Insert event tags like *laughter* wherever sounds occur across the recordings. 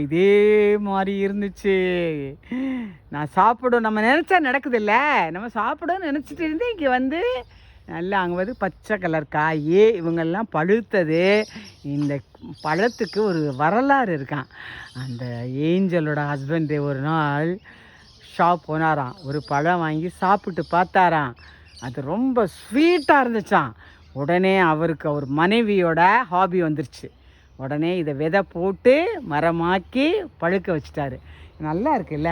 இதே மாதிரி இருந்துச்சு. நான் சாப்பிடும் நம்ம நினச்சா நடக்குதுல்ல? நம்ம சாப்பிடும் நினச்சிட்டு இருந்து இங்கே வந்து நல்லா அங்கே வந்து பச்சை கலர் காய் இவங்கெல்லாம் பழுத்தது. இந்த பழத்துக்கு ஒரு வரலாறு இருக்கான். அந்த ஏஞ்சலோட ஹஸ்பண்டு ஒரு நாள் ஷாப் போனாராம். ஒரு பழம் வாங்கி சாப்பிட்டு பார்த்தாராம். அது ரொம்ப ஸ்வீட்டாக இருந்துச்சாம். உடனே அவருக்கு அவர் மனைவியோட ஹாபி வந்துருச்சு. உடனே இதை விதை போட்டு மரமாக்கி பழுக்க வச்சிட்டாரு. நல்லா இருக்குல்ல?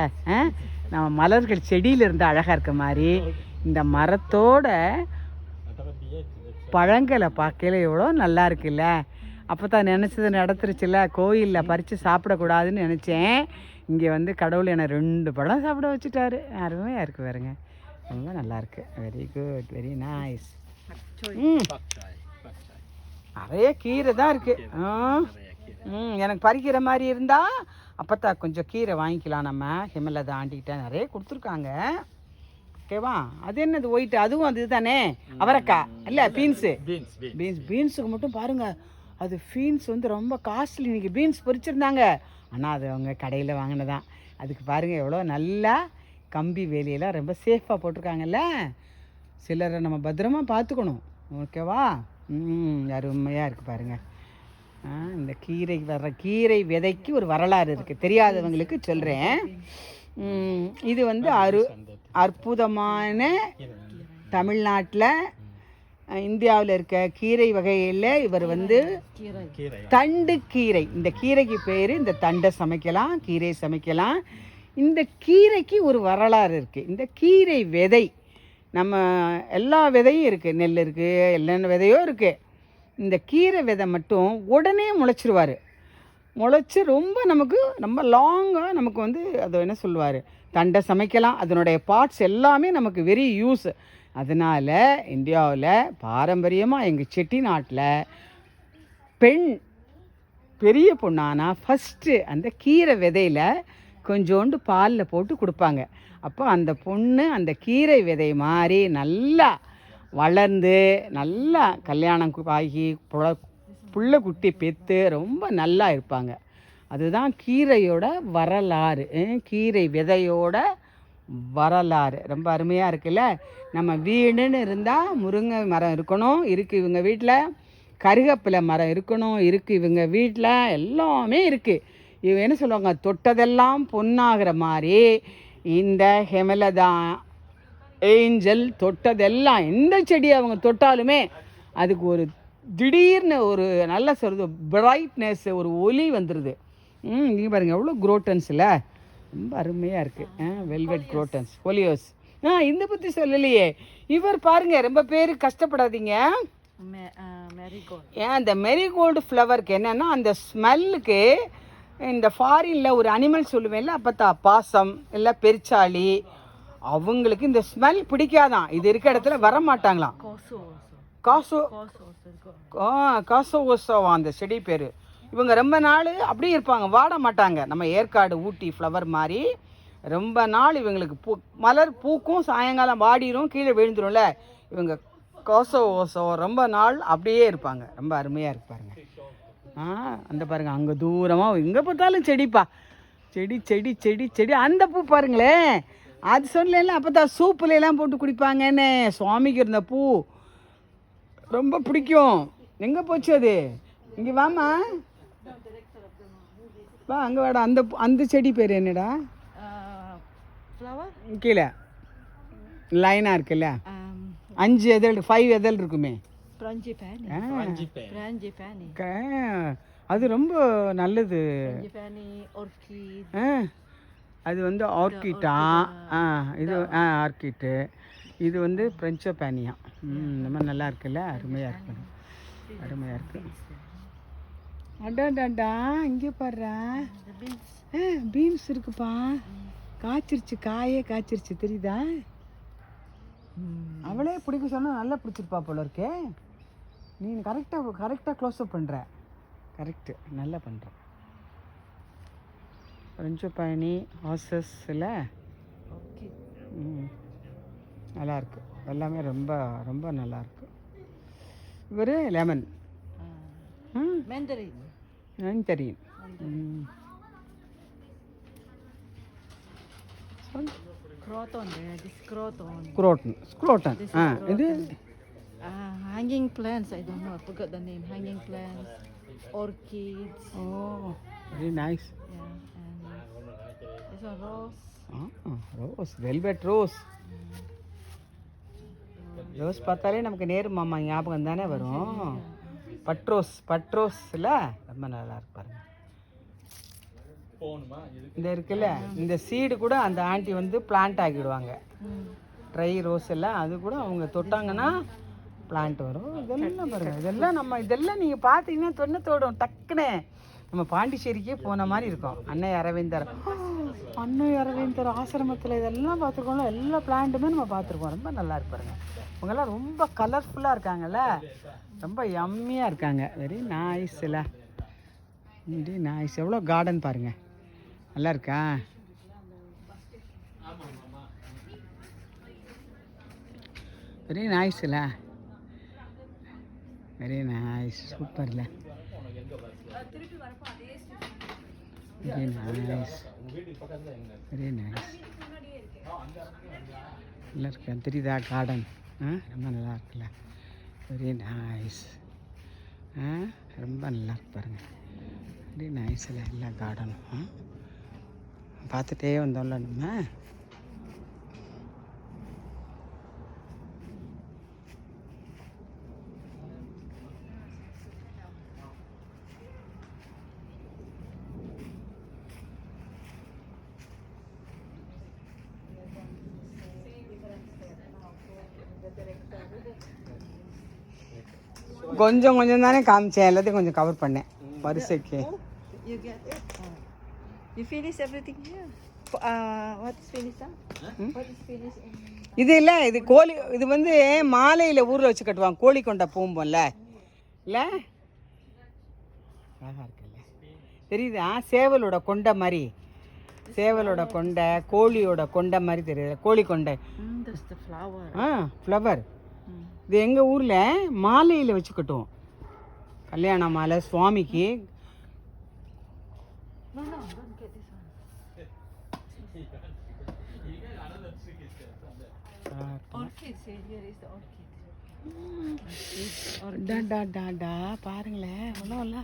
நம்ம மலர்கள் செடியில் இருந்து அழகாக இருக்க மாதிரி இந்த மரத்தோட பழங்களை பார்க்கல எவ்வளோ நல்லா இருக்குல்ல. அப்போ தான் நினச்சது நடத்துருச்சுல கோயிலில் பறித்து சாப்பிடக்கூடாதுன்னு நினச்சேன். இங்கே வந்து கடவுள் என்னை ரெண்டு பழம் சாப்பிட வச்சுட்டாரு. அருமையாக இருக்குது பாருங்க. ரொம்ப நல்லா இருக்கு. வெரி குட் வெரி நைஸ் ம். நிறைய கீரை தான் இருக்குது ம் எனக்கு பறிக்கிற மாதிரி இருந்தால் அப்பத்தா கொஞ்சம் கீரை வாங்கிக்கலாம். நம்ம ஹிமலை தாண்டிக்கிட்ட நிறைய கொடுத்துருக்காங்க. ஓகேவா? அது என்னது? ஒயிட் அதுவும் அது தானே? அவரைக்காய் இல்லை பீன்ஸு. பீன்ஸ் பீன்ஸுக்கு மட்டும் பாருங்க. அது பீன்ஸ் வந்து ரொம்ப காஸ்ட்லி. இன்னைக்கு பீன்ஸ் பொரிச்சிருந்தாங்க. ஆனால் அது அவங்க கடையில் வாங்கினதான் அதுக்கு பாருங்க எவ்வளோ நல்லா கம்பி வேலியெல்லாம் ரொம்ப சேஃபாக போட்டிருக்காங்கல்ல? சிலரை நம்ம பத்திரமா பார்த்துக்கணும். ஓகேவா? அருமையாக இருக்குது பாருங்கள் இந்த கீரை வர்ற கீரை விதைக்கு ஒரு வரலாறு இருக்குது தெரியாதவங்களுக்கு சொல்கிறேன் இது வந்து அரு அற்புதமான தமிழ்நாட்டில் இந்தியாவில் இருக்க கீரை வகையில் இவர் வந்து தண்டு கீரை. இந்த கீரைக்கு பேர் இந்த தண்டை சமைக்கலாம் கீரை சமைக்கலாம். இந்த கீரைக்கு ஒரு வரலாறு இருக்குது இந்த கீரை விதை நம்ம எல்லா விதையும் இருக்குது நெல் இருக்குது எல்லா விதையும் இருக்குது இந்த கீரை விதை மட்டும் உடனே முளைச்சிருவார். முளைச்சி ரொம்ப நமக்கு ரொம்ப லாங்காக நமக்கு வந்து அதை என்ன சொல்லுவார்? தண்டை சமைக்கலாம். அதனுடைய பார்ட்ஸ் எல்லாமே நமக்கு வெரி யூஸ் அதனால் இந்தியாவில் பாரம்பரியமாக எங்கள் செட்டிநாட்டில் பெண் பெரிய பொண்ணானா ஃபஸ்ட்டு அந்த கீரை விதையில் கொஞ்சோண்டு பாலில் போட்டு கொடுப்பாங்க. அப்போ அந்த பொண்ணு அந்த கீரை விதை மாதிரி நல்லா வளர்ந்து நல்லா கல்யாணம் ஆகி புல புள்ள குட்டி பெற்று ரொம்ப நல்லா இருப்பாங்க. அதுதான் கீரையோட வரலாறு. கீரை விதையோட வரலாறு. ரொம்ப அருமையாக இருக்குல்ல? நம்ம வீடுன்னு இருந்தால் முருங்கை மரம் இருக்கணும் இருக்குது இவங்க வீட்டில் கருகப்பிலை மரம் இருக்கணும் இருக்குது இவங்க வீட்டில் எல்லாமே இருக்குது இவங்க என்ன சொல்லுவாங்க? தொட்டதெல்லாம் பொண்ணாகிற மாதிரி இந்த ஹெமலதா ஏஞ்சல் தொட்டதெல்லாம் எந்த செடி அவங்க தொட்டாலுமே அதுக்கு ஒரு திடீர்னு ஒரு நல்ல சொல்றது பிரைட்னஸ் ஒரு ஒளி வந்துடுது ம் நீங்கள் பாருங்கள் எவ்வளோ குரோட்டன்ஸில் ரொம்ப அருமையாக இருக்குது வெல்வெட் குரோட்டன்ஸ் பொலியோஸ் ஆ இந்த பற்றி சொல்லலையே. இவர் பாருங்க ரொம்ப பேர் கஷ்டப்படாதீங்க. ஏன் அந்த மெரிகோல்டு ஃப்ளவருக்கு என்னன்னா அந்த ஸ்மெல்லுக்கு இந்த ஃபாரினில் ஒரு அனிமல் சொல்லுவேன்ல அப்பத்தா பாசம் இல்லை பெருச்சாளி அவங்களுக்கு இந்த ஸ்மெல் பிடிக்காதான். இது இருக்க இடத்துல வர மாட்டாங்களாம் காசோ ஆ அந்த செடி பேர். இவங்க ரொம்ப நாள் அப்படியே இருப்பாங்க வாட மாட்டாங்க. நம்ம ஏற்காடு ஊட்டி ஃப்ளவர் மாதிரி ரொம்ப நாள் இவங்களுக்கு பூ மலர் பூக்கும் சாயங்காலம் வாடிரும் கீழே விழுந்துரும்ல. இவங்க கோசோ ஓசோ ரொம்ப நாள் அப்படியே இருப்பாங்க. ரொம்ப அருமையாக இருப்பாருங்க. ஆ அந்த பாருங்க அங்கே தூரமாக எங்கே பார்த்தாலும் செடிப்பா. செடி செடி செடி செடி. அந்த பூ பாருங்களேன் அது சொல்லல அப்போ தான் சூப்புல எல்லாம் போட்டு குடிப்பாங்கன்னு. சுவாமிக்கு இருந்த பூ. ரொம்ப பிடிக்கும். எங்கே போச்சு அது? இங்கே வாமா வா அங்கே வாடா. அந்த அந்த செடி பேர் என்னடா? கீழே. லைனாக இருக்குல்ல. அஞ்சு எதழ் ஃபைவ் எதழ் இருக்குமே. பிராஞ்சி பேனி ஆ, பிராஞ்சி பேனி க- அது ரொம்ப நல்லது. பிராஞ்சி பேனி ஒர்கிட் ஆ, அது வந்து ஆர்கிட்டா ஆ இது ஆ ஆர்கிட்டு இது வந்து பிரெஞ்சோ பேனியா ம் இந்த மாதிரி நல்லா இருக்குல்ல. அருமையாக இருக்கு. அருமையாக இருக்கு அடாடாடா இங்கே பாடுறா ஆ பீன்ஸ். இருக்குப்பா. காய்ச்சிருச்சு. காயே காய்ச்சிருச்சு. தெரியுதா? அவளே பிடிக்க சொன்னா நல்லா பிடிச்சிருப்பா போல இருக்கே. நீ கரெக்டாக கரெக்டாக க்ளோஸ்அப் பண்ணுற கரெக்டு நல்லா பண்ணுற கொஞ்சம் பயணி ஹார்சஸ் ம். நல்லாயிருக்கு எல்லாமே ரொம்ப ரொம்ப நல்லாயிருக்கு இவர் லெமன் மேந்தரின் மேந்தரின் ஸ்க்ரோட்டோன் ஸ்க்ரோட்டோன் ஸ்க்ரோட்டன் ஸ்க்ரோட்டன் ஆ இது Ah, இது Uh, hanging plants. I don't know. I forgot the name. Hanging plants. Orchids. Oh, very nice. Yeah. And this one rose. Ah, rose velvet rose rose பார்த்தாலே நமக்கு நேரு மாமா ஞாபகம் தானே வரும் *laughs* பட்ரோஸ் பட்ரோஸ் இல்லை ரொம்ப நல்லா இருக்கு பாருங்க இந்த இருக்குல்ல இந்த சீடு கூட அந்த ஆண்டி வந்து பிளான்ட் ஆக்கிடுவாங்க. ட்ரை ரோஸ் எல்லாம் அது கூட அவங்க தொட்டாங்கன்னா பிளான்ட் வரும். இதெல்லாம் பாருங்க. இதெல்லாம் நம்ம இதெல்லாம் நீங்கள் பார்த்தீங்கன்னா தொன்ன தோடும் டக்குன்னு நம்ம பாண்டிச்சேரிக்கே போன மாதிரி இருக்கும். அன்னை அரவிந்தர். அன்னை அரவிந்தர் ஆசிரமத்தில் இதெல்லாம் பார்த்துருக்கோம்ல. எல்லா பிளான்ட்டுமே நம்ம பார்த்துருக்கோம். ரொம்ப நல்லா இருக்கு பாருங்க. இவங்கெல்லாம் ரொம்ப கலர்ஃபுல்லாக இருக்காங்கல்ல. ரொம்ப யம்மியாக இருக்காங்க. வெரி நாய்ஸ் இல்லை வெரி நாய்ஸ் எவ்வளோ கார்டன் பாருங்க. நல்லா இருக்கா? வெரி நைஸ் இல்லை வெரி நைஸ் சூப்பர்ல வெரி நைஸ் வெரி நைஸ் நல்லா இருக்கு தெரியுதா கார்டன் ஆ? ரொம்ப நல்லா இருக்குல்ல வெரி நைஸ் ஆ? ரொம்ப நல்லா இருக்கு பாருங்கள் வெரி நைஸில் எல்லா கார்டனும் ஆ? பார்த்துட்டே வந்தோம்ல நம்ம? கொஞ்சம் கொஞ்சம் தானே காமிச்சேன் எல்லாத்தையும் கொஞ்சம் கவர் பண்ணேன் வரிசைக்கு You get it? Oh. You finish everything here? F- Uh, what's finished? Huh? What is finished in இது இல்லை இது கோழி இது வந்து மாலையில் ஊரில் வச்சு கட்டுவாங்க கோழி கொண்டை பூம்போம்ல இல்லை அழகா இருக்குல்ல தெரியுதா சேவலோட கொண்டை மாதிரி சேவலோட கொண்டை கோழியோட கொண்டை மாதிரி தெரியுது கோழி கொண்டை mm. ஆ ஃப்ளவர். இது எங்கள் ஊரில் மாலையில் வச்சு கட்டுவோம் கல்யாண மாலை சுவாமிக்கு பாருங்களேன் ஒன்றும் இல்லை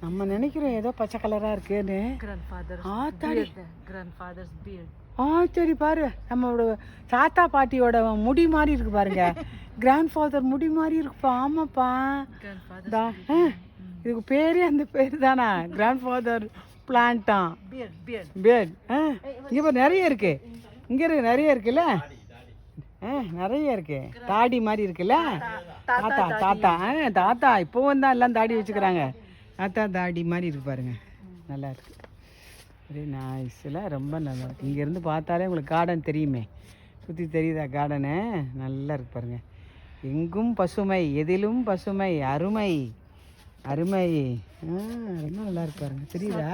நம்ம நினைக்கிறோம் ஏதோ பச்சை கலராக இருக்குன்னு Grandfather's ஆத்தாடி. beard. Grandfather's beard. ஆ சரி பாரு. நம்மளோட தாத்தா பாட்டியோட முடி மாதிரி இருக்கு பாருங்க. *laughs* கிராண்ட் ஃபாதர் முடி மாதிரி இருக்குப்பா ஆமாப்பா. இதுக்கு பேரே அந்த பேர் தானா? கிராண்ட் ஃபாதர் பிளான்ட்டான். பேர்ட் ஆ. இங்கே பாரு நிறைய இருக்கு. இங்கே இருக்கு நிறைய இருக்குல்ல? ஆ நிறைய இருக்கு. தாடி மாதிரி இருக்குல்ல? தாத்தா தாத்தா ஆ தாத்தா இப்போ தான் எல்லாம் தாடி வச்சுக்கிறாங்க. தாத்தா தாடி மாதிரி இருக்கு பாருங்க. நல்லா இருக்கு. வெரி நைஸில் ரொம்ப நல்லா இருக்கு. இங்கேருந்து பார்த்தாலே உங்களுக்கு கார்டன் தெரியுமே. சுற்றி தெரியுதா கார்டனு நல்லா இருக்கு பாருங்க. எங்கும் பசுமை எதிலும் பசுமை அருமை. அருமை. ரொம்ப நல்லா இருக்கு பாருங்க. தெரியுதா?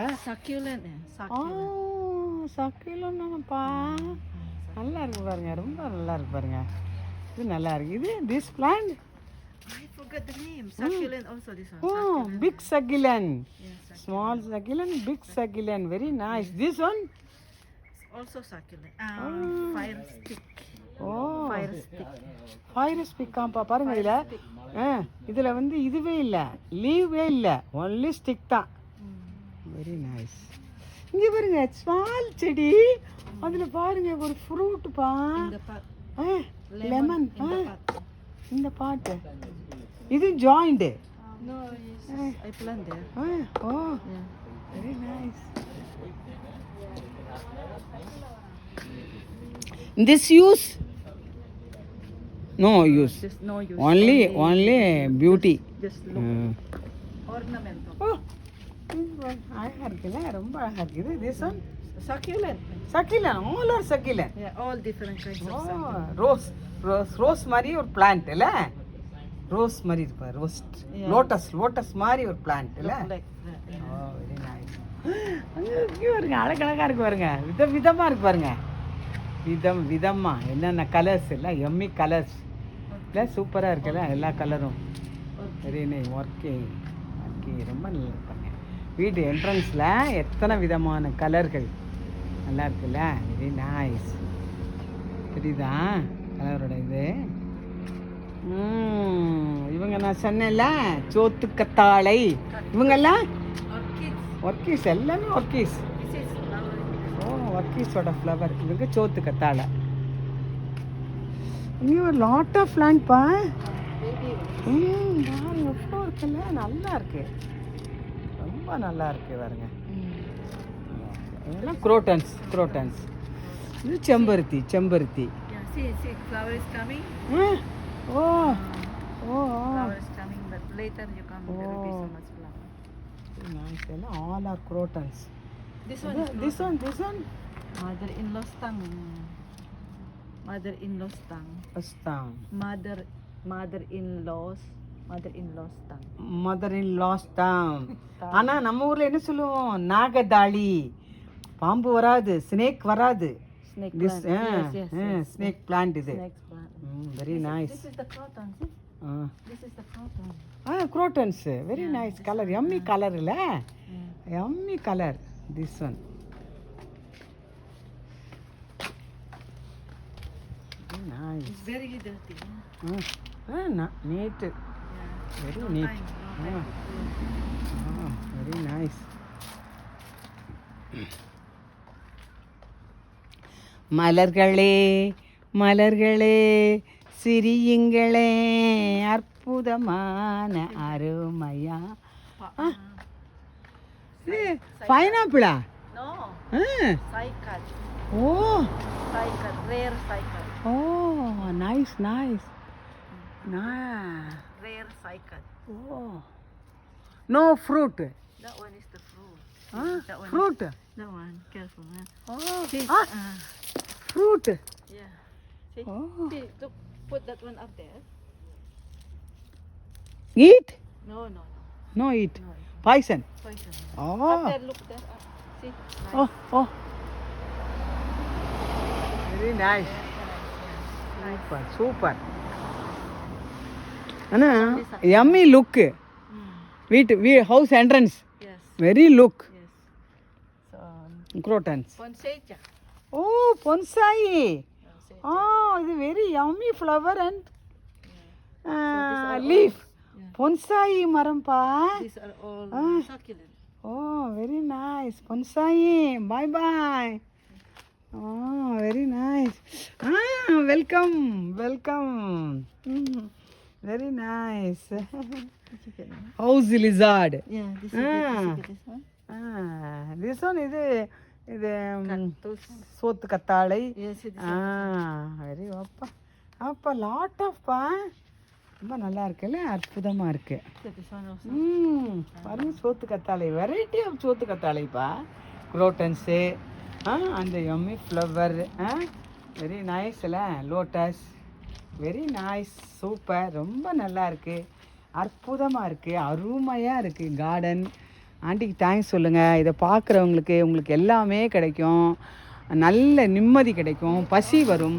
தானப்பா நல்லா இருக்கு பாருங்க. ரொம்ப நல்லா இருக்கு பாருங்க. இது நல்லா இருக்கு. இது this plant I forgot the name. Succulent also this one. O big suc- small succulent big succulent very nice this one also succulent. Um, fire stick. ஓ. ஃபைரஸ் பிக்காம்பா பாருங்க இதில். ஆ இதில் வந்து இதுவே இல்லை. லீவே இல்லை. ஒன்லி ஸ்டிக் தான். வெரி நைஸ் இங்கே பாருங்க ஸ்மால் செடி. அதில் பாருங்க ஒரு ஃப்ரூட்டுப்பா லெமன். இந்த பாட்டு. இது joint No. I there. Yeah. This use no use Just no use. Only only beauty Just look. Ornamental. ஓ அழகா இருக்குல்ல ரொம்ப அழகா இருக்குது this one. Succulent all are succulent succulent. Rose rose rose மாதிரி ஒரு பிளான்ட் இல்ல ரோஸ் மாதிரி இருப்பா ரோஸ் Yeah. லோட்டஸ் லோட்டஸ் மாதிரி ஒரு பிளான்ட் இல்ல? அங்கே பாருங்க அழகழகா இருக்கு பாருங்க. வித விதமா இருக்கு பாருங்க. விதம் விதமா. என்னென்ன கலர்ஸ் எல்லாம் எம்மி கலர்ஸ் இல்லை சூப்பராக இருக்குல்ல எல்லா கலரும் வெரி நைஸ் ஒர்க்கே ஒர்க்கே ரொம்ப நல்லா இருப்பாங்க வீடு என்ட்ரன்ஸில் எத்தனை விதமான கலர்கள் நல்லா இருக்குல்ல? வெரி நைஸ் தெரியுதா? கலரோட இது? இவங்க நான் சொன்னேன்ல சோத்து கத்தாழை இவங்கெல்லாம். ஒர்க்கீஸ் எல்லாமே ஒர்க்கீஸ். ஓ ஒர்க்கீஸோட ஃப்ளவர் இவங்க சோத்து கத்தாழை இங்கே ஒரு லாட் ஆஃப் Baby. ம் எவ்வளோ இருக்குல்ல? நல்லா இருக்கு. ரொம்ப நல்லா இருக்கு பாருங்க. இதெல்லாம் குரோட்டன்ஸ் குரோட்டன்ஸ் இது செம்பருத்தி செம்பருத்தி. See, see, flower is coming. but later you come, there will be so much flower. Nice எல்லாம் all are crotons This one is this one this one mother-in-law's tongue. Mother-in-law's tongue. பஸ்தான் Mother, mother-in-law's, mother-in-law's tongue. Mother-in-law's தான் ஆனா நம்ம ஊர்ல என்ன சொல்லுவோம் நாகதாளி பாம்பு வராது ஸ்னேக் வராது yes. ஸ்னேக் பிளான்ட் இது Snake plant. Very nice This is the croton, see? This is the croton. Ah crotons very nice colour Emmy colour இல்ல Yeah. Emmy colour this one nice It's very dirty. Yeah. Neat yeah. Very No need time, no time to clean. Very nice *clears throat* மலர்களே மலர்களே சிரியுங்களே அற்புதமான அருமையா பைனாப்பிளா No. ஓ. ஓ nice nice Rare cycad. O no fruit That one is the fruit. Ah, that one. Fruit That one, careful. Huh? ஓ See, ஆ uh, fruit yeah. See? Oh. See, to put that one up there. Eat? No, no, no. No eat. No, eat. Poison. Poison. Oh. Up there, look there. Up. See? Oh, nice. Oh, oh. Very nice. nice. Super, super. Anna, yummy look. Mm. Wait, we house entrance. Yes. Very look. Yes. So, Crotons. Ponseja. Oh, Ponsai. Oh, it's very yummy flower and uh, leaf. Bonsai marampaa. These are all ah. succulent. Oh, very nice. Bonsai. Bye bye. Oh, very nice. Ah, welcome. Welcome. Mm-hmm. Very nice. *laughs* House lizard. Yeah, this, ah. is, this one. Ah, this one is a. இது. சோத்து கத்தாழை. ஆ very அப்பா அப்பா lot ஆஃப்பா ரொம்ப நல்லா இருக்குல்ல? அற்புதமாக இருக்கு. ம் பாருங்க சோத்து கத்தாழை. வெரைட்டி ஆஃப் சோத்து கத்தாழைப்பா. குரோட்டன்ஸு ஆ அந்த எம்மி ஃப்ளவர் ஆ வெரி நைஸ்ல லோட்டஸ் வெரி நைஸ் சூப்பர் ரொம்ப நல்லா இருக்கு. அற்புதமாக இருக்கு. அருமையாக இருக்கு. கார்டன் ஆண்டிக்கு தேங்க்ஸ் சொல்லுங்கள் இதை பார்க்குறவங்களுக்கு உங்களுக்கு எல்லாமே கிடைக்கும் நல்ல நிம்மதி கிடைக்கும் பசி வரும்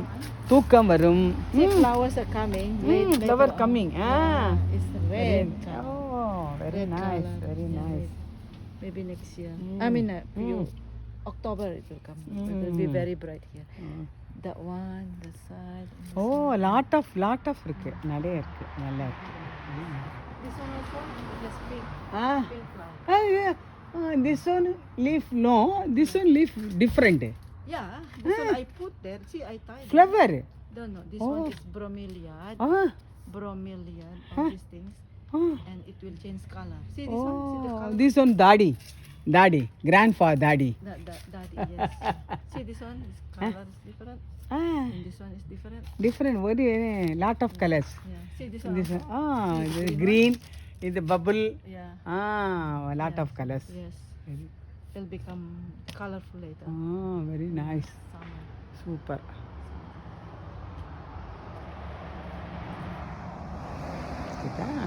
தூக்கம் வரும் See, flowers are coming. Wait, later flower on. Coming ah Ah, It's the red. O very Red nice colour. Very Yeah, nice wait. Maybe next year. I mean, uh, you, October it will come. It will be Mm. very bright here. That one, the side. and ஓ this lot of lot of இருக்கு நிறைய இருக்கு நல்லா இருக்கு one. This one also has pink, ah pink flower. uh, this one leaf no, this one leaf different. Yeah, this one ah. I put there. See, I tied Flower. It. No, no, this Oh. one is bromeliad, Ah, bromeliad, all these things, ah. and it will change color. See this one, see the Oh, color. this one daddy, daddy, grandfather daddy. That, that, daddy. yes. *laughs* see this one, this color is different, Ah, and this one is different. different, very lot of mm. colors. Yeah. See this one. This one, ah, green, இது bubble Yeah. A lot of colours Yes. It'll become colorful later. Ah very nice Summer. Super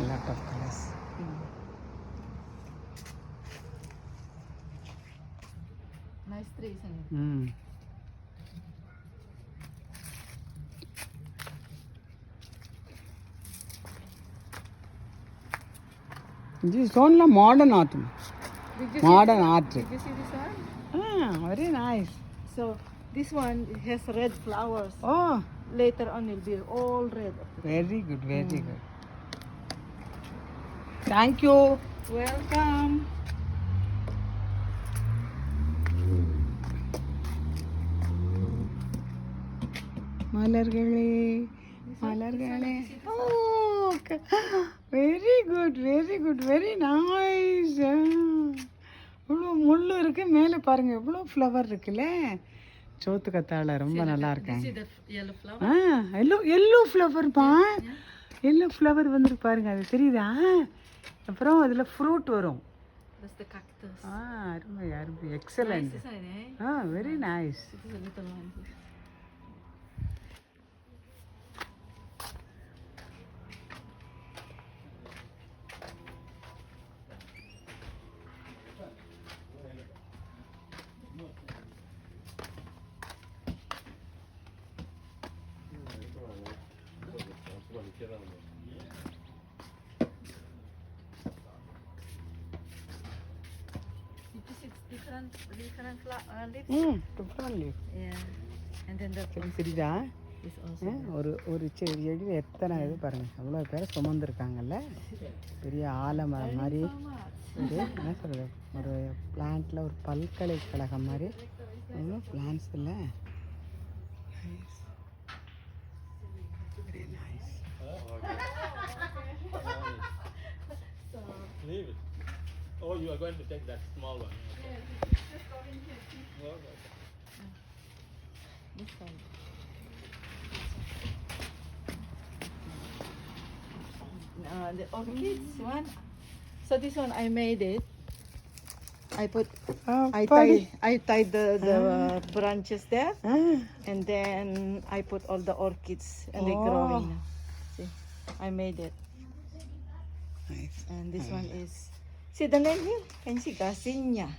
lot of colours Nice tree, isn't it? ம் இது ஸ்டோன்லாம் modern art Did you, modern art did you see this one? Ah very nice It's So this one has red flowers. ஓ Later on, it'll be all red. Very good very good thank you Welcome. மலர்களே மலர்களே ஓ very good very good very nice இவ்வளோ முள் இருக்கு மேலே பாருங்க எவ்வளோ flower இருக்குல்ல? சோத்து கத்தாழை ரொம்ப நல்லா flower? ஆ எல்லோ எல்லோ ஃப்ளவர்ப்பா எல்லோ ஃப்ளவர் வந்துருக்கு பாருங்க அது தெரியுதா? அப்புறம் அதில் ஃப்ரூட் வரும். ஆ அருமை அருமை. Excellent eh? Ah very nice This is a little one. This is different, different fla- uh, leaves. ம் டிஃப்ரெண்ட் Yeah. ஆ, ஒரு ஒரு செடி செடியில் எத்தனை இது பாருங்க. அவ்வளோ பேர் சுமந்துருக்காங்கல்ல? பெரிய ஆலமரம் மாதிரி. ஒரு என்ன சொல்கிறது ஒரு பிளான்ட்டில் ஒரு பல்கலைக்கழகம் மாதிரி. எவ்வளோ பிளான்ஸ் இல்லை. Leave it. Oh, you are going to take that small one. Okay. this side. Uh, the orchids one. So this one I made it. I put oh, I tied I tied the, the ah. branches there ah. and then I put all the orchids and oh. they growing. See, I made it. Nice. And this nice. one is see the name here? Can you see Gasinia?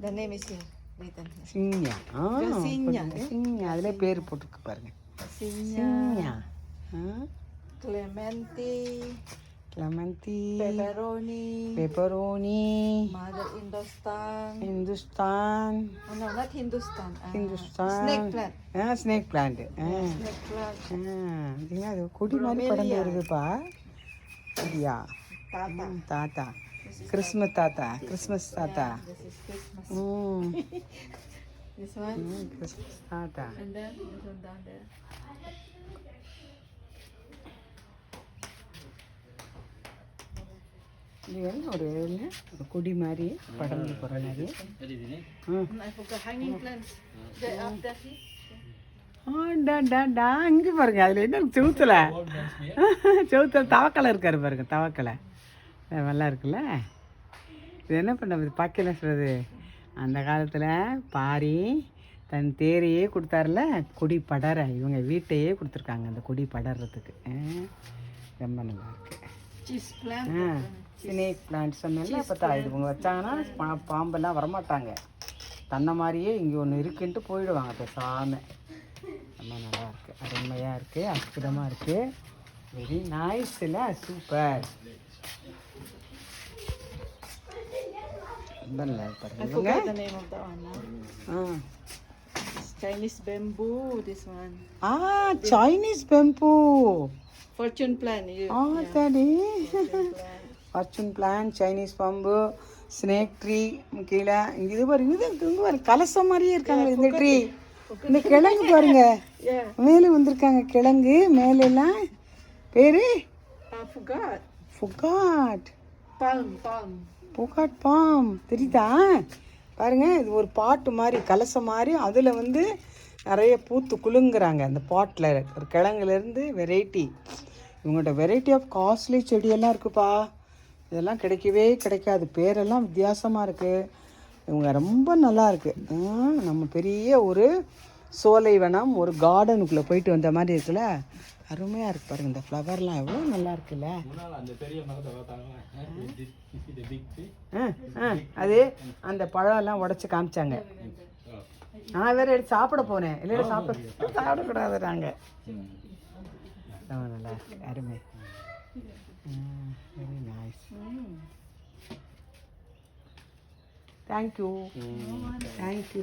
The name is here. சிங்யா ஆ சிங்யா. அதிலே பேர் போட்டிருக்கு பாருங்க சிங்யா கிளமந்தி pepperoni, pepperoni Hindustan. Hindustan Oh Hindustan. Uh, Hindustan. Snake plant. ஆ snake plant ஆ இதுங்க அது கொடி மாதிரி படந்து வருதுப்பா அப்படியா. ம், தாத்தா கிறிஸ்மஸ் தாத்தா கிறிஸ்மஸ் தாத்தா. ம். This one. தாத்தா. And then this one down there. இது என்ன ஒரு என்ன ஒரு கொடி மாதிரி படர்ந்து போகிற மாதிரி. இங்க பாருங்க அதுல என்ன செவுத்துல செவுத்துல *laughs* தவக்கலை இருக்காரு பாருங்க தவக்கலை. நல்லா இருக்குல்ல? இது என்ன பண்ண பார்க்க என்ன சொல்றது? அந்த காலத்துல பாரி தன் தேரையே கொடுத்தாருல கொடி படர இவங்க வீட்டையே கொடுத்துருக்காங்க அந்த கொடி படர்றதுக்கு அஹ் ரொம்ப நல்லா இருக்கு. ஸ்னேக் பிளான்ட் சொன்னேன்ல பார்த்தா இவங்க வச்சாங்கன்னா பாம்பெல்லாம் வரமாட்டாங்க. தன்னை மாதிரியே இங்கே ஒன்று இருக்குன்ட்டு போயிடுவாங்க பேசாம. ரொம்ப நல்லா இருக்கு. அருமையாக இருக்கு அற்புதமாக இருக்கு. வெரி நைஸ் இல்லை சூப்பர் ரொம்ப நல்லா இருக்கு I பாருங்க இவங்க forgot the name of that one. ஆ It's Chinese bamboo. This one. Ah Chinese bamboo Fortune plant. You, ஆ தடி fortune plant. Fortune plant Chinese bamboo snake tree கீழே இங்கே இது பாருங்க இது இங்கே பாருங்க கலசம் மாதிரியே இருக்காங்க இந்த ட்ரீ இந்த கிழங்கு பாருங்க *laughs* Yeah. மேலே வந்திருக்காங்க கிழங்கு மேலெல்லாம் பேரு forgot. ஃபுகாட் Palm. Palm. Phogat bomb தெரியுதா? பாருங்க இது ஒரு பாட்டு மாதிரி கலசம் மாதிரி அதில் வந்து நிறைய பூத்து குலுங்குறாங்க. அந்த பாட்டில் ஒரு கிழங்குலேருந்து வெரைட்டி இவங்கள்ட்ட வெரைட்டி ஆஃப் காஸ்ட்லி செடியெல்லாம் இருக்குப்பா. இதெல்லாம் கிடைக்கவே கிடைக்காது. பேரெல்லாம் வித்தியாசமாக இருக்குது இவங்க ரொம்ப நல்லா இருக்குது நம்ம பெரிய ஒரு சோலை வேணாம் ஒரு கார்டனுக்குள்ளே போயிட்டு வந்த மாதிரி இருக்குல்ல? அருமையாக இருக்கு பாருங்க. இந்த ஃப்ளவர்லாம் எவ்வளோ நல்லா இருக்குல்ல? அது அந்த பழம்லாம் உடச்சி காமிச்சாங்க. நான் வேற எடுத்து சாப்பிட போனேன் இல்லைன்னா சாப்பிட சாப்பிடக்கூடாது நாங்கள் நல்லா அருமை. Very nice thank you thank you